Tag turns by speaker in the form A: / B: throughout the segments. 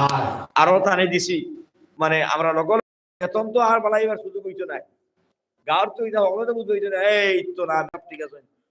A: আর মানে আর
B: টানে দিছি মানে আমরা লগল বেতন তো আর বালাইবার সুযোগ হইতো না গাঁর তো তো বুঝতে হইতো না এই তো না, ঠিক আছে।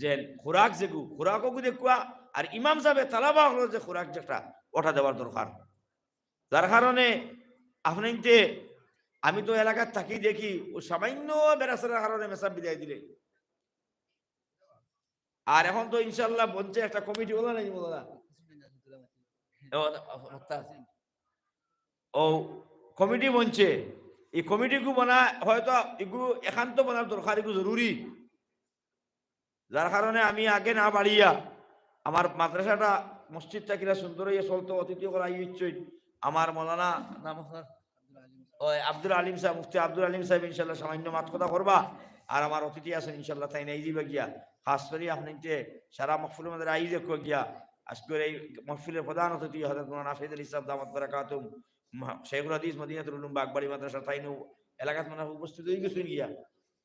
B: যে খোরাক যেগু খোরাকও দেখুয়া আর ইমাম সাহেব তালাবা হলো যে খোরাক যেটা, ওটা দেওয়ার দরকার। যার কারণে আপনি আমি তো এলাকার থাকি দেখি, ও সামান্য বেড়াচার কারণে মেসাব বিদায় দিলে। আর এখন তো ইনশাল্লাহ বলছে একটা কমিটি বলো না বলো না? ও কমিটি বনছে এই কমিটি গু বনা, হয়তো এগু একান্ত বনার দরকার, এগু জরুরি। যার কারণে আমি আগে না বাড়িয়া আমার মাদ্রাসাটা মসজিদটা কিনা সুন্দর হইয়া চলতো, অতিথি করা ইচ্ছই আমার মৌলানা নাম ওই আব্দুল আলিম সাহেব, মুফতি আব্দুল আলিম সাহেব ইনশাল্লাহ সামান্য মাত কথা করবা। আর আমার অতিথি আছেন ইনশাল্লাহ তাই নাই দিবে গিয়া। খাস করে আপনি সারা মহফুলের মধ্যে আই দেখো গিয়া আজকের এই মহফিলের প্রধান অতিথি হজরত মৌলানা নাফিদ আলী সাহেব দামাত বারাকাতুম শেখুল হাদিস মদিনাতুল উলুম বাগবাড়ি মাদ্রাসা তাইনু এলাকাত মানে উপস্থিত হয়ে গেছেন গিয়া।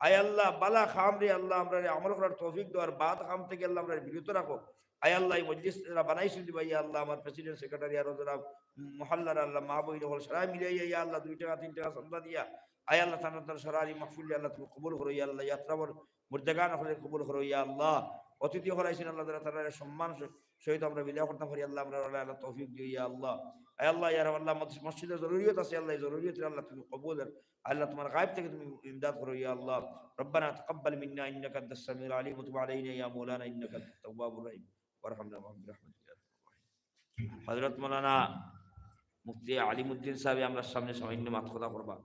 B: আয় আল্লাহ, বালা খাম রে আল্লাহ, আমরা আমল করার তৌফিক দাও আর বাদ খাম থেকে আল্লাহ আমরা বিরত রাখো। আয় আল্লাহ মজলিস বানাইছেন দিবা ইয়া আল্লাহ, আমার প্রেসিডেন্ট সেক্রেটারি আর ওদের মহল্লার আল্লাহ মা বই হল সারা মিলিয়ে ইয়া আল্লাহ, দুই টাকা, তিন টাকা সন্ধ্যা দিয়া, আয় আল্লাহ তানা তার সরারি মাহফুল আল্লাহ, তুমি কবুল করো, ইয়া আল্লাহ ইয়াত্রাবর মুর্দাগান হলে কবুল করো, ইয়া আল্লাহ। অতিথি হলাইছেন আল্লাহ, তারা তারা সম্মান সহিত আমরা বিদায় করতাম পারি আল্লাহ আমরা আল্লাহ তৌফিক দিও ইয়া আল্লাহ আয় আল্লাহ ইয়া আল্লাহ মসজিদের জরুরিয়ত আছে আল্লাহ জরুরিয়ত আল্লাহ তুমি কবুল আল্লাহ তোমার গায়েব থেকে তুমি ইমদাদ করো ইয়া আল্লাহ ربنا تقبل منا انك انت السميع العليم وتب علينا يا مولانا انك انت التواب الرحيم وارحمنا برحمتك يا হযরত মাওলানা মুফতি আলিমউদ্দিন সাহেব আমরা সামনে সামান্য মাত কথা করবা